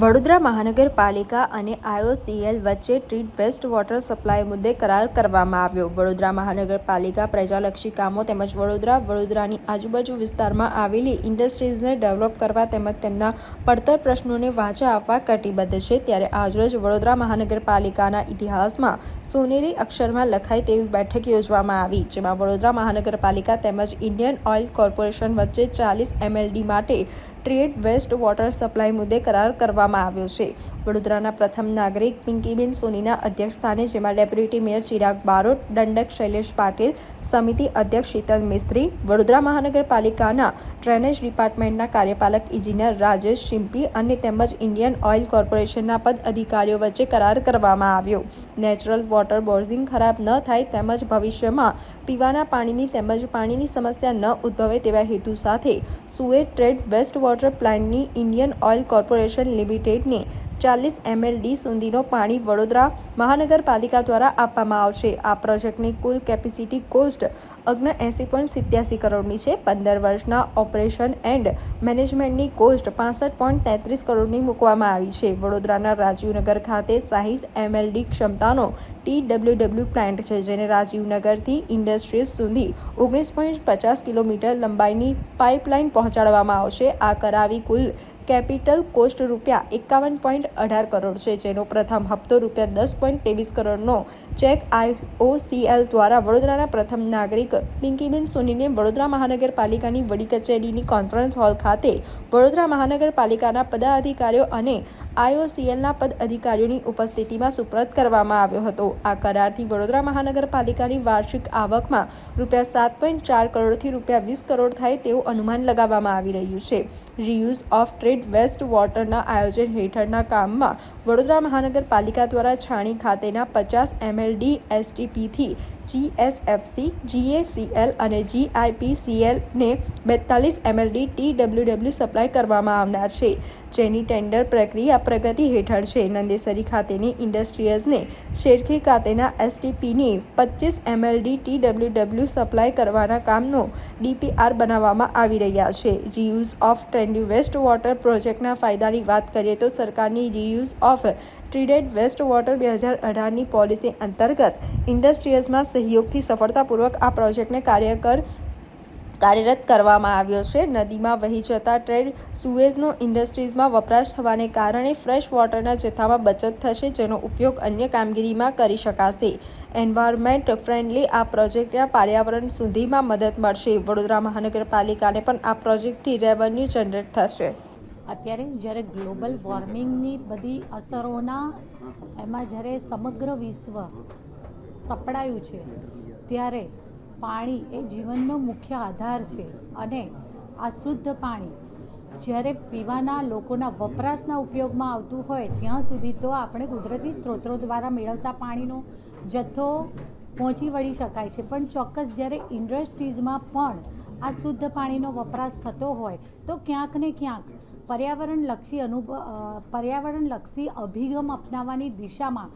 વડોદરા મહાનગરપાલિકા અને આઈઓસીએલ વચ્ચે ટ્રીટ વેસ્ટ વોટર સપ્લાય મુદ્દે કરાર કરવામાં આવ્યો. વડોદરા મહાનગરપાલિકા પ્રજાલક્ષી કામો તેમજ વડોદરા, વડોદરાની આજુબાજુ વિસ્તારમાં આવેલી ઇન્ડસ્ટ્રીઝને ડેવલપ કરવા તેમજ તેમના પડતર પ્રશ્નોને વાંચા આપવા કટિબદ્ધ છે. ત્યારે આજરોજ વડોદરા મહાનગરપાલિકાના ઇતિહાસમાં સોનેરી અક્ષરમાં લખાય તેવી બેઠક યોજવામાં આવી, જેમાં વડોદરા મહાનગરપાલિકા તેમજ ઇન્ડિયન ઓઇલ કોર્પોરેશન વચ્ચે ચાલીસ એમએલડી માટે ટ્રેડ વેસ્ટ વોટર સપ્લાય મુદ્દે કરાર કરવામાં આવ્યો છે. વડોદરાના પ્રથમ નાગરિક પિંકીબેન સોનીના અધ્યક્ષસ્થાને, જેમાં ડેપ્યુટી મેયર ચિરાગ બારોટ, દંડક શૈલેષ પાટીલ, સમિતિ અધ્યક્ષ શીતલ મિસ્ત્રી, વડોદરા મહાનગરપાલિકાના ડ્રેનેજ ડિપાર્ટમેન્ટના કાર્યપાલક ઇજનેર રાજેશ શિમ્પી અને તેમજ ઇન્ડિયન ઓઇલ કોર્પોરેશનના પદ અધિકારીઓ વચ્ચે કરાર કરવામાં આવ્યો. નેચરલ વોટર બોર્ઝિંગ ખરાબ ન થાય તેમજ ભવિષ્યમાં પીવાના પાણીની તેમજ પાણીની સમસ્યા ન ઉદ્ભવે તેવા હેતુ સાથે સુએજ ટ્રેડ વેસ્ટ વોટર પ્લાન્ટની ઇન્ડિયન ઓઇલ કોર્પોરેશન લિમિટેડને ચાલીસ એમએલ ડી સુધીનો પાણી વડોદરા મહાનગરપાલિકા દ્વારા આપવામાં આવશે. આ પ્રોજેક્ટની કુલ કેપેસિટી કોસ્ટ અગ્ન એંસી પોઈન્ટ સિત્યાસી કરોડની છે. પંદર વર્ષના ઓપરેશન એન્ડ મેનેજમેન્ટની કોસ્ટ પાસઠ પોઈન્ટ તેત્રીસ કરોડની મૂકવામાં આવી છે. વડોદરાના રાજીવનગર ખાતે સાહીઠ એમએલડી ક્ષમતાનો ટી ડબલ્યુ ડબલ્યુ પ્લાન્ટ છે, જેને રાજીવનગરથી ઇન્ડસ્ટ્રીઝ સુધી ઓગણીસ પોઈન્ટ પચાસ કિલોમીટર લંબાઈની પાઇપલાઇન પહોંચાડવામાં આવશે. આ કરાવી કુલ કેપિટલ કોસ્ટ રૂપિયા એકાવન પોઈન્ટ અઢાર કરોડ છે, જેનો પ્રથમ હપ્તો રૂપિયા દસ પોઈન્ટ ત્રેવીસ કરોડનો ચેક આઈઓસીએલ દ્વારા વડોદરાના પ્રથમ નાગરિક પિંકીબેન સોનીને વડોદરા મહાનગરપાલિકાની વડી કચેરીની કોન્ફરન્સ હોલ ખાતે વડોદરા મહાનગરપાલિકાના પદાધિકારીઓ અને આઈઓસીએલના પદ અધિકારીઓની ઉપસ્થિતિમાં સુપ્રત કરવામાં આવ્યો હતો. આ કરારથી વડોદરા મહાનગરપાલિકાની વાર્ષિક આવકમાં રૂપિયા સાત પોઈન્ટ ચાર કરોડથી રૂપિયા વીસ કરોડ થાય તેવું અનુમાન લગાવવામાં આવી રહ્યું છે. રીયુઝ ઓફ ટ્રેડ વેસ્ટ વોટરના આયોજન હેઠળના કામમાં વડોદરા મહાનગરપાલિકા દ્વારા છાણી ખાતેના પચાસ એમએલડી એસટીપીથી જીએસએફસી જીએસીએલ અને જીઆઈપીસીએલને બેતાલીસ MLD T W W supply કરવામાં આવનાર છે, જેની ટેન્ડર પ્રક્રિયા પ્રગતિ હેઠળ છે. નંદેસરી ખાતેની ઇન્ડસ્ટ્રીઝને શેરખી ખાતેના એસટીપીની પચીસ MLD T W W supply કરવાના કામનો ડીપીઆર બનાવવામાં આવી રહ્યા છે. Reuse of treated waste water પ્રોજેક્ટના ફાયદાની વાત કરીએ તો સરકારની reuse of treated waste water બે હજાર અઢારની પોલિસી અંતર્ગત ઇન્ડસ્ટ્રીઝમાં સહયોગથી સફળતાપૂર્વક આ પ્રોજેક્ટને કાર્યકર કાર્યરત કરવામાં આવ્યો છે. નદીમાં વહી જતા ટ્રેડ સુએઝનો ઇન્ડસ્ટ્રીઝમાં વપરાશ થવાને કારણે ફ્રેશ વોટરના જથ્થામાં બચત થશે, જેનો ઉપયોગ અન્ય કામગીરીમાં કરી શકાશે. એન્વાયરમેન્ટ ફ્રેન્ડલી આ પ્રોજેક્ટના પર્યાવરણ સુધીમાં મદદ મળશે. વડોદરા મહાનગરપાલિકાને પણ આ પ્રોજેક્ટથી રેવન્યુ જનરેટ થશે. અત્યારે જ્યારે ગ્લોબલ વોર્મિંગની બધી અસરોના એમાં જ્યારે સમગ્ર વિશ્વ સપડાયું છે, ત્યારે પાણી એ જીવનનો મુખ્ય આધાર છે અને આ શુદ્ધ પાણી જ્યારે પીવાના લોકોના વપરાશના ઉપયોગમાં આવતું હોય, ત્યાં સુધી તો આપણે કુદરતી સ્ત્રોતો દ્વારા મેળવતા પાણીનો જથ્થો પહોંચી વળી શકાય છે. પણ ચોક્કસ જ્યારે ઇન્ડસ્ટ્રીઝમાં પણ આ શુદ્ધ પાણીનો વપરાશ થતો હોય, તો ક્યાંક ને ક્યાંક પર્યાવરણલક્ષી અનુભવ પર્યાવરણલક્ષી અભિગમ અપનાવવાની દિશામાં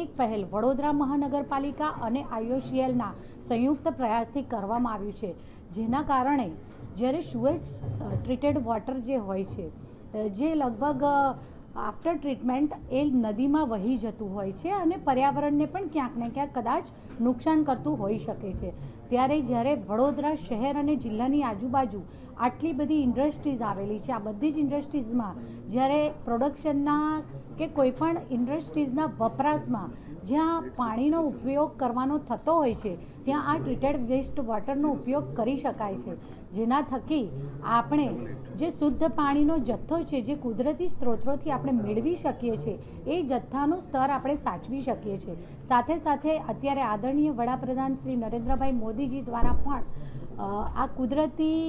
એક પહેલ વડોદરા મહાનગરપાલિકા અને આઈઓસીએલના સંયુક્ત પ્રયાસથી કરવામાં આવ્યું છે. જેના કારણે જ્યારે સુએજ ટ્રીટેડ વોટર જે હોય છે જે લગભગ આફ્ટર ટ્રીટમેન્ટ એ નદીમાં વહી જતું હોય છે અને પર્યાવરણને પણ ક્યાંક ને ક્યાંક કદાચ નુકસાન કરતું હોઈ શકે છે. ત્યારે જ્યારે વડોદરા શહેર અને જિલ્લાની આજુબાજુ આટલી બધી ઇન્ડસ્ટ્રીઝ આવેલી છે, આ બધી જ ઇન્ડસ્ટ્રીઝમાં જ્યારે પ્રોડક્શનના કે કોઈપણ ઇન્ડસ્ટ્રીઝના વપરાશમાં જ્યાં પાણીનો ઉપયોગ કરવાનો થતો હોય છે ત્યાં આ ટ્રીટેડ વેસ્ટ વોટરનો ઉપયોગ કરી શકાય છે. જેના થકી આપણે જે શુદ્ધ પાણીનો જથ્થો છે, જે કુદરતી સ્ત્રોતોથી આપણે મેળવી શકીએ છીએ એ જથ્થાનું સ્તર આપણે સાચવી શકીએ છીએ સાથે સાથે અત્યારે આદરણીય વડાપ્રધાન શ્રી નરેન્દ્રભાઈ મોદીજી દ્વારા પણ આ કુદરતી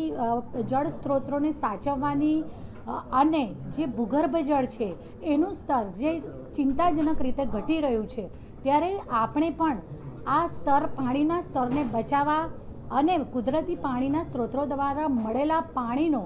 જળ સ્ત્રોતોને સાચવવાની અને જે ભૂગર્ભ જળ છે, એનું સ્તર જે ચિંતાજનક રીતે ઘટી રહ્યું છે, ત્યારે આપણે પણ આ સ્તર પાણીના સ્તરને બચાવવા અને કુદરતી પાણીના સ્ત્રોતો દ્વારા મળેલા પાણીનો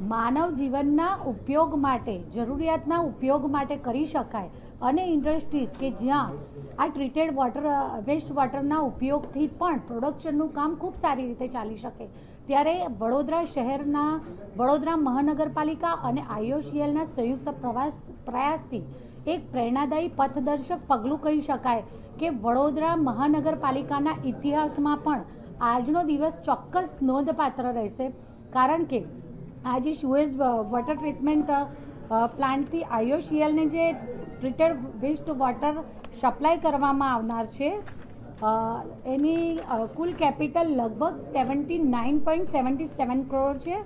માનવ જીવનના ઉપયોગ માટે, જરૂરિયાતના ઉપયોગ માટે કરી શકાય. અને ઇન્ડસ્ટ્રીઝ કે જ્યાં આ ટ્રીટેડ વોટર વેસ્ટ વોટરના ઉપયોગથી પણ પ્રોડક્શનનું કામ ખૂબ સારી રીતે ચાલી શકે. ત્યારે વડોદરા શહેરના, વડોદરા મહાનગરપાલિકા અને આઈઓસીએલના સંયુક્ત પ્રવાસ, પ્રયાસથી એક પ્રેરણાદાયી પથદર્શક પગલું કહી શકાય કે વડોદરા મહાનગરપાલિકાના ઇતિહાસમાં પણ આજનો દિવસ ચોક્કસ નોંધપાત્ર રહેશે. કારણ કે આજે સુએઝ વોટર ટ્રીટમેન્ટ પ્લાન્ટથી આઈઓસીએલને જે ટ્રીટેડ વેસ્ટ વોટર સપ્લાય કરવામાં આવનાર છે એની કુલ કેપિટલ લગભગ seventy nine point seventy seven crore છે.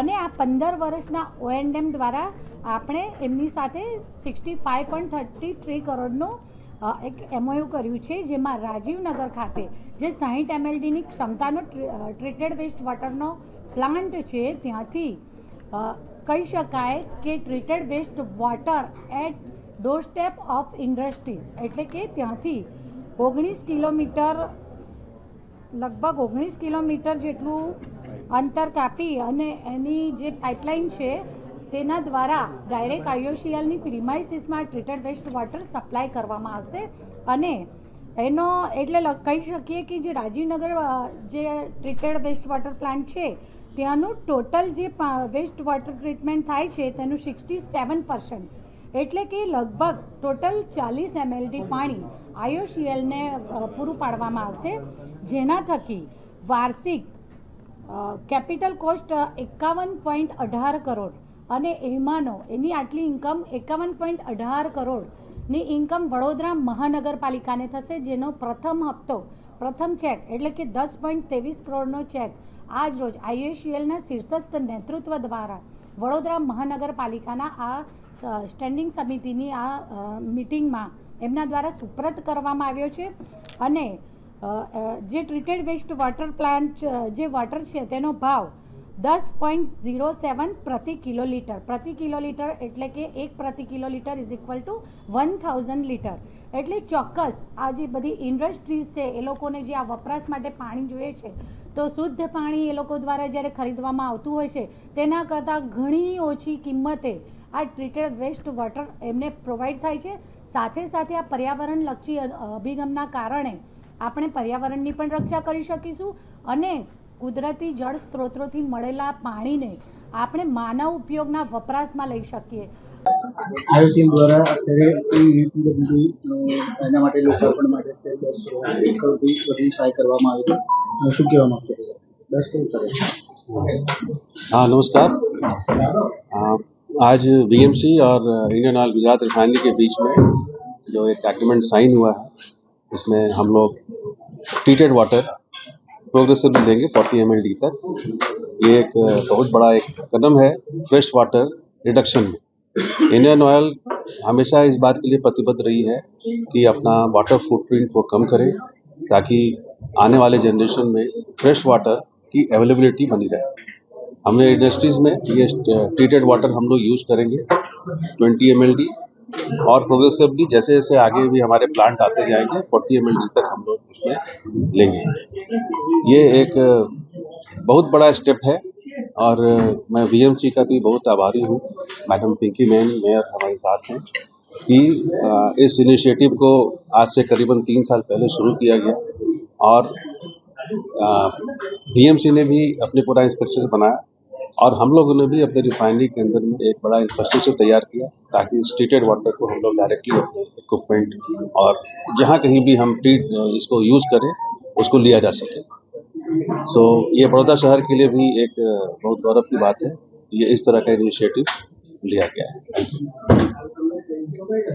અને આ પંદર વર્ષના ઓએનડેમ દ્વારા આપણે એમની સાથે sixty five point thirty three કરોડનું એક એમઓયુ કર્યું છે, જેમાં રાજીવનગર ખાતે જે સાહીઠ એમએલડીની ક્ષમતાનો ટ્રીટેડ વેસ્ટ વોટરનો પ્લાન્ટ છે, ત્યાંથી કહી શકાય કે treated waste water at doorstep of industries એટલે કે ત્યાંથી ઓગણીસ કિલોમીટર, લગભગ ઓગણીસ કિલોમીટર જેટલું અંતર કાપી અને એની જે પાઇપલાઇન છે, તેના દ્વારા ડાયરેક્ટ આઈઓસીએલની પ્રિમાઇસીસમાં ટ્રીટેડ વેસ્ટ વોટર સપ્લાય કરવામાં આવશે. અને એનો એટલે કહી શકીએ કે જે રાજીવનગર જે ટ્રીટેડ વેસ્ટ વોટર પ્લાન્ટ છે, ત્યાંનું ટોટલ જે વેસ્ટ વોટર ટ્રીટમેન્ટ થાય છે, તેનું સિક્સટી સેવન પર્સન્ટ એટલે કે લગભગ ટોટલ ચાલીસ એમએલડી પાણી આઈઓસીએલને પૂરું પાડવામાં આવશે. જેના થકી વાર્ષિક કેપિટલ કોસ્ટ એકાવન પોઈન્ટ અઢાર કરોડ અને એમાંનો, એની આટલી ઇન્કમ એકાવન પોઈન્ટ અઢાર કરોડની ઇન્કમ વડોદરા મહાનગરપાલિકાને થશે, જેનો પ્રથમ હપ્તો, પ્રથમ ચેક એટલે કે દસ પોઈન્ટ ત્રેવીસ કરોડનો ચેક આજ રોજ આઈએસીએલના શીર્ષસ્થ નેતૃત્વ દ્વારા વડોદરા મહાનગરપાલિકાના આ સ્ટેન્ડિંગ સમિતિની આ મિટિંગમાં એમના દ્વારા સુપ્રત કરવામાં આવ્યો છે. અને જે ટ્રીટેડ વેસ્ટ વોટર પ્લાન્ટ જે વોટર છે, તેનો ભાવ દસ પોઈન્ટ ઝીરો સેવન પ્રતિ કિલોલીટર. પ્રતિ કિલોલીટર એટલે કે એક પ્રતિ kilolitre is equal to one thousand litre એટલે ચોક્કસ આ જે બધી ઇન્ડસ્ટ્રીઝ છે, એ લોકોને જે આ વપરાશ માટે પાણી જોઈએ છે, તો શુદ્ધ પાણી એ લોકો દ્વારા જ્યારે ખરીદવામાં આવતું હોય છે, તેના કરતાં ઘણી ઓછી કિંમતે આ ટ્રીટેડ વેસ્ટ વોટર એમને પ્રોવાઈડ થાય છે. સાથે સાથે આ પર્યાવરણલક્ષી અભિગમના કારણે આપણે પર્યાવરણની પણ રક્ષા કરી શકીશું અને કુદરતી જળ સ્ત્રોતોથી મળેલા પાણીને આપણે માનવ ઉપયોગના વપરાશમાં લઈ શકીએ આયોજન દ્વારા અત્યારે કોઈ રીતની બધી અ, એના માટે લોકાર્પણ માટે અત્યારે દસ કરોડ કરોડથી બધી સહાય કરવામાં આવી છે અ, શું કહેવા માંગતો હતો? દસ કરોડ કરે हाँ नमस्कार आ, आज बीएमसी और इंडियन ऑयल गुजरात रिफाइनरी के बीच में जो एक एग्रीमेंट साइन हुआ है उसमें हम लोग ट्रीटेड वाटर प्रोग्रेसिवली देंगे फोर्टी एम तक। ये एक बहुत बड़ा एक कदम है फ्रेश वाटर रिडक्शन में। इंडियन ऑयल हमेशा इस बात के लिए प्रतिबद्ध रही है कि अपना वाटर फुटप्रिंट को कम करें ताकि आने वाले जनरेशन में फ्रेश वाटर की अवेलेबिलिटी बनी रहे। हमने इंडस्ट्रीज़ में ये ट्रीटेड वाटर हम लोग यूज़ करेंगे 20 एम और प्रोग्रेसिवली जैसे जैसे आगे भी हमारे प्लांट आते जाएँगे 40 एम तक हम लोग उसमें लेंगे। ये एक, बहुत बड़ा स्टेप है और मैं वीएमसी का भी बहुत आभारी हूँ। मैडम पिंकी मैन मेयर हमारे साथ हैं कि इस इनिशिएटिव को आज से करीबन तीन साल पहले शुरू किया गया और बीएमसी ने भी अपने पूरा इंफ्रास्ट्रक्चर बनाया। और हम लोगों ने भी अपने रिफाइनरी के अंदर में एक बड़ा इंफ्रास्ट्रक्चर तैयार किया ताकि इस ट्रीटेड वाटर को हम लोग डायरेक्टली इक्विपमेंट और जहाँ कहीं भी हम ट्रीट इसको यूज़ करें उसको लिया जा सके सो so, ये बड़ौदा शहर के लिए भी एक बहुत गौरव की बात है ये इस तरह का इनिशिएटिव लिया गया है.